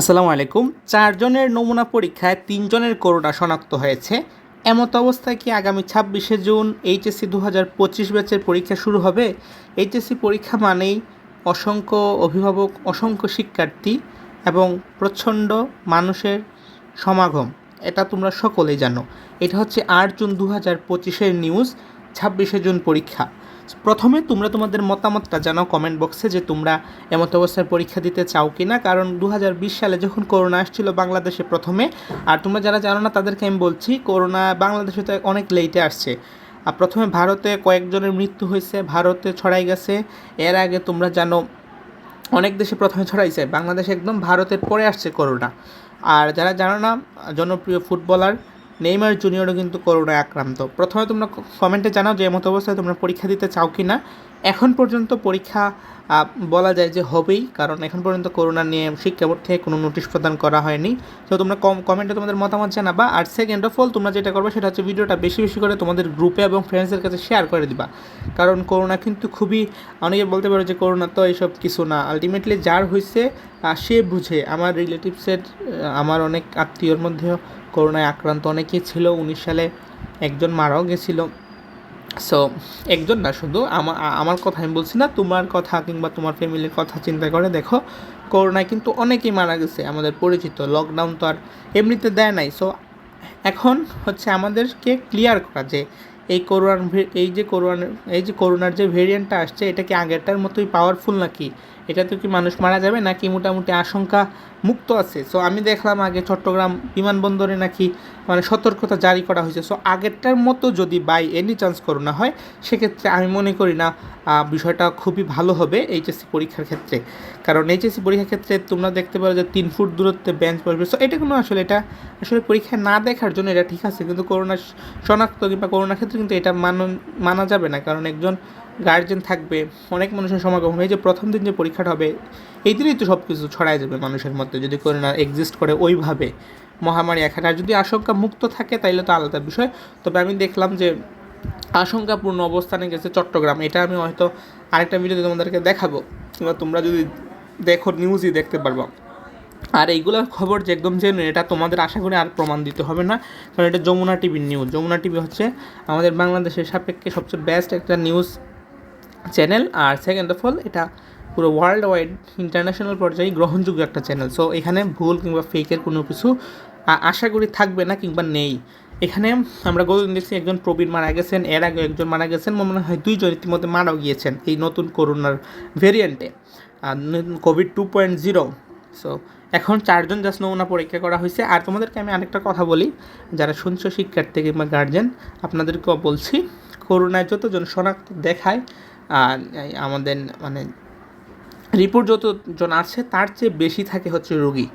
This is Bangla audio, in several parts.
আসসালামু আলাইকুম। চারজনের নমুনা পরীক্ষায় তিনজনের করোনা শনাক্ত হয়েছে। এমত অবস্থায় কি আগামী ছাব্বিশে জুন এইচএসসি দু হাজার পঁচিশ ব্যাচের পরীক্ষা শুরু হবে? এইচএসসি পরীক্ষা মানেই অসংখ্য অভিভাবক, অসংখ্য শিক্ষার্থী এবং প্রচণ্ড মানুষের সমাগম। এটা তোমরা সকলেই জানো। এটা হচ্ছে আট জুন দু হাজার পঁচিশের নিউজ, ছাব্বিশে জুন পরীক্ষা। প্রথমে তোমরা তোমাদের মতামতটা জানাও কমেন্ট বক্সে যে তোমরা এমত অবস্থায় পরীক্ষা দিতে চাও কি না কারণ দু হাজার বিশ সালে যখন করোনা আসছিল বাংলাদেশে প্রথমে, আর তোমরা যারা জানো না তাদেরকে আমি বলছি করোনা বাংলাদেশে তো অনেক লেটে আসছে। আর প্রথমে ভারতে কয়েকজনের মৃত্যু হয়েছে, ভারতে ছড়াই গেছে। এর আগে তোমরা জানো, অনেক দেশে প্রথমে ছড়াইছে, বাংলাদেশ একদম ভারতের পরে আসছে করোনা আর যারা জানো না, জনপ্রিয় ফুটবলার নেইমার জুনিয়রও কিন্তু করোনায় আক্রান্ত। প্রথমে তোমরা কমেন্টে জানাও যে এমত অবস্থায় তোমরা পরীক্ষা দিতে চাও কি না এখন পর্যন্ত পরীক্ষা বলা যায় যে হবেই, কারণ এখন পর্যন্ত করোনা নিয়ে শিক্ষা বোর্ড থেকে কোনো নোটিশ প্রদান করা হয়নি। তো তোমরা কম কমেন্টে তোমাদের মতামত জানাবা। আর সেকেন্ড অফ অল তোমরা যেটা করবে সেটা হচ্ছে ভিডিওটা বেশি বেশি করে তোমাদের গ্রুপে এবং ফ্রেন্ডসদের কাছে শেয়ার করে দিবা। কারণ করোনা কিন্তু খুবই, অনেকে বলতে পারো যে করোনা তো এইসব কিছু না। আলটিমেটলি যার হয়েছে সে বুঝে। আমার রিলেটিভসের আমার অনেক আত্মীয়র মধ্যেও করোনায় আক্রান্ত অনেকেই ছিল, উনিশ সালে একজন মারাও গেছিল। সো একজন না, শুধু আমার আমার কথা আমি বলছি না, তোমার কথা কিংবা তোমার ফ্যামিলির কথা চিন্তা করে দেখো, করোনায় কিন্তু অনেকেই মারা গেছে, আমাদের পরিচিত লকডাউন তো আর এমনিতে দেয় নাই। সো এখন হচ্ছে আমাদেরকে ক্লিয়ার করা যে, এই করোনার এই যে করোনার, এই যে করোনার যে ভেরিয়েন্টটা আসছে, এটা কি আগেরটার মতোই পাওয়ারফুল নাকি? এটাতে কি মানুষ মারা যাবে নাকি মোটামুটি আশঙ্কা মুক্ত আছে? সো আমি দেখলাম আগে চট্টগ্রাম বিমানবন্দরে নাকি মানে সতর্কতা জারি করা হয়েছে। সো আগেরটার মতো যদি বাই এনি চান্স করোনা হয়, সেক্ষেত্রে আমি মনে করি না বিষয়টা খুবই ভালো হবে এইচএসসি পরীক্ষার ক্ষেত্রে। কারণ এইচএসসি পরীক্ষার ক্ষেত্রে তোমরা দেখতে পারো যে তিন ফুট দূরত্বে বেঞ্চ বসবে। সো এটা কোনো আসলে এটা আসলে পরীক্ষা না দেখার জন্য এটা ঠিক আছে। কিন্তু করোনা শনাক্ত কিংবা করোনার ক্ষেত্রে কিন্তু এটা মানন মানা যাবে না। কারণ একজন গার্জেন থাকবে, অনেক মানুষের সমাগম এই যে প্রথম দিন যে পরীক্ষাটা হবে, এই দিনেই তো সব কিছু ছড়াই যাবে মানুষের মধ্যে, যদি করোনা এক্সিস্ট করে ওইভাবে। মহামারী এখানে আর যদি আশঙ্কা মুক্ত থাকে তাইলে তো আলাদা বিষয়। তবে আমি দেখলাম যে আশঙ্কাপূর্ণ অবস্থানে গেছে চট্টগ্রাম, এটা আমি হয়তো আরেকটা ভিডিওতে তোমাদেরকে দেখাবো। কিংবা তোমরা যদি দেখো নিউজই দেখতে পারব। আর এইগুলোর খবর যে একদম জেনুইন এটা তোমাদের আশা করি আর প্রমাণ দিতে হবে না। কারণ এটা যমুনা টিভির নিউজ যমুনা টিভি হচ্ছে আমাদের বাংলাদেশের সাপেক্ষে সবচেয়ে বেস্ট একটা নিউজ চ্যানেল আর সেকেন্ড অফ অল এটা পুরো ওয়ার্ল্ড ওয়াইড ইন্টারন্যাশনাল পর্যায়ে গ্রহণযোগ্য একটা চ্যানেল সো এখানে ভুল কিংবা ফেকের কোনো কিছু আশা করি থাকবে না কিংবা নেই। এখানে আমরা গতদিন দেখছি একজন প্রবীণ মারা গেছেন, এর আগে একজন মারা গেছেন, মনে হয় দুইজন ইতিমধ্যে মারাও গিয়েছেন এই নতুন করোনার ভেরিয়েন্টে covid two point zero so এখন চারজন জাস্ট নমুনা পরীক্ষা করা হয়েছে। আর তোমাদেরকে আমি আরেকটা কথা বলি, যারা শুনছো, শিক্ষার্থী কিংবা গার্জেন আপনাদেরকেও বলছি, করোনায় যতজন শনাক্ত দেখায় আমাদের মানে রিপোর্ট যতজন আছে তার চেয়ে বেশি থাকে হচ্ছে রোগী।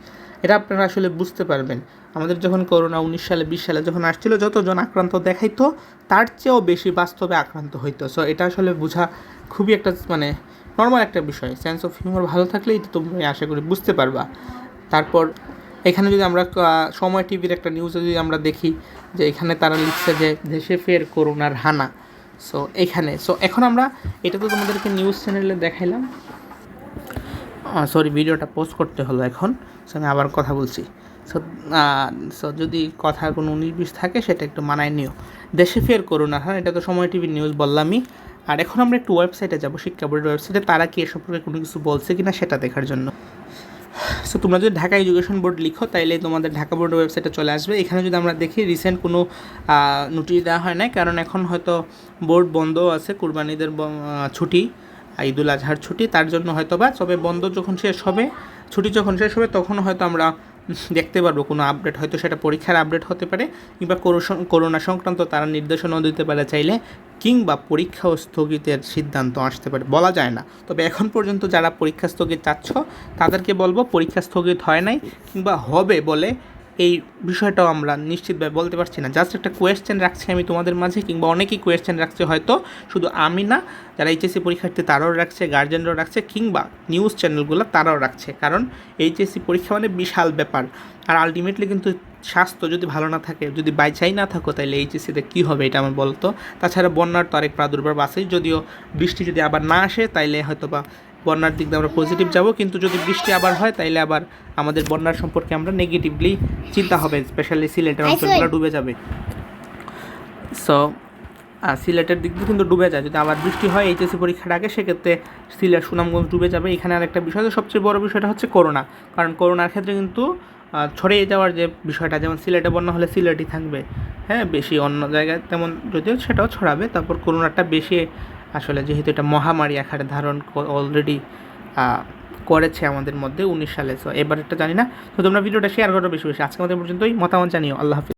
এটা আপনারা আসলে বুঝতে পারবেন। আমাদের যখন করোনা উনিশ সালে, বিশ সালে যখন আসছিল, যতজন আক্রান্ত দেখাইতো, তার চেয়েও বেশি বাস্তবে আক্রান্ত হইতো। সো এটা আসলে বোঝা খুবই একটা মানে নর্মাল একটা বিষয়। সেন্স অফ হিউমার ভালো থাকলেই তো তুমি আশা করি বুঝতে পারবা। তারপর, এখানে যদি আমরা সময় টিভির একটা নিউজে যদি আমরা দেখি, যে এখানে তারা লিখছে যে, দেশে ফের করোনার হানা। সো এখানে। সো এখন আমরা এটা তো তোমাদেরকে নিউজ চ্যানেলে দেখাইলাম। সরি ভিডিওটা পোস্ট করতে হলো এখন। সো আমি আবার কথা বলছি। সো সো যদি কথার কোনো উনিশ থাকে, সেটা একটু মানায় নিও। দেশে ফের করোনা হ্যাঁ এটা তো সময় টিভির নিউজ বললামই। আর এখন আমরা একটু ওয়েবসাইটে যাব, শিক্ষা বোর্ডের ওয়েবসাইটে তারা কি এ সম্পর্কে কোনো কিছু বলছে কিনা সেটা দেখার জন্য। সো তোমরা যদি ঢাকা এডুকেশন বোর্ড লিখো, তাইলে তোমাদের ঢাকা বোর্ডের ওয়েবসাইটে চলে আসবে। এখানে যদি আমরা দেখি রিসেন্ট কোনো নোটিশ দেওয়া হয় না কারণ এখন হয়তো বোর্ড বন্ধ আছে, কুরবানিদের ছুটি, ঈদুল আজহার ছুটি, তার জন্য হয়তো বা তবে বন্ধ যখন শেষ হবে, ছুটি যখন শেষ হবে, তখন হয়তো আমরা দেখতে পারব, কোনো আপডেট হয়তো সেটা পরীক্ষার আপডেট হতে পারে, কিংবা করো- করোনা সংক্রান্ত তারা নির্দেশনাও দিতে পারে চাইলে, কিংবা পরীক্ষা স্থগিতের সিদ্ধান্ত আসতে পারে, বলা যায় না। তবে এখন পর্যন্ত যারা পরীক্ষা স্থগিত চাচ্ছ, তাদেরকে বলব পরীক্ষা স্থগিত হয় নাই, কিংবা হবে বলে এই বিষয়টাও আমরা নিশ্চিতভাবে বলতে পারছি না। জাস্ট একটা কোয়েশ্চেন রাখছি আমি তোমাদের মাঝে কিংবা অনেকেই কোয়েশ্চেন রাখছে হয়তো। শুধু আমি না, যারা এইচএসসি পরীক্ষার্থী তারাও রাখছে গার্জেনরাও রাখছে কিংবা নিউজ চ্যানেলগুলো তারাও রাখছে। কারণ এইচএসসি পরীক্ষা মানে বিশাল ব্যাপার। আর আলটিমেটলি কিন্তু স্বাস্থ্য যদি ভালো না থাকে, যদি বাইচাই না থাকো তাহলে এইচএসসিতে কী হবে এটা আমার বলতো? তাছাড়া বন্যার তো আরেক প্রাদুর্ভাব আছেই। যদিও বৃষ্টি যদি আবার না আসে, তাইলে হয়তো বা বন্যার দিক দিয়ে আমরা পজিটিভ যাব। কিন্তু যদি বৃষ্টি আবার হয় তাইলে আবার আমাদের বন্যার সম্পর্কে আমরা নেগেটিভলি চিন্তা হবে স্পেশালি সিলেটের অঞ্চলগুলো ডুবে যাবে। সো সিলেটের দিক দিয়ে কিন্তু ডুবে যায়। যদি আবার বৃষ্টি হয় এইচএসসি পরীক্ষার আগে সেক্ষেত্রে সিলেট সুনামগঞ্জ ডুবে যাবে। এখানে আরেকটা বিষয় যে সবচেয়ে বড় বিষয়টা হচ্ছে করোনা। কারণ করোনার ক্ষেত্রে কিন্তু ছড়িয়ে যাওয়ার যে বিষয়টা যেমন সিলেটে বন্যা হলে সিলেটই থাকবে। হ্যাঁ বেশি অন্য জায়গায় তেমন যদিও সেটাও ছড়াবে। তারপর করোনাটা বেশি আসলে যেহেতু এটা মহামারী আকার ধারণ অলরেডি করেছে আমাদের মধ্যে উনিশ সালে। সো এবার এটা জানি না। তো তোমরা ভিডিওটা শেয়ার করো বেশি বেশি। আজকে আমাদের পর্যন্তই। মতামত জানিও। আল্লাহ হাফিজ।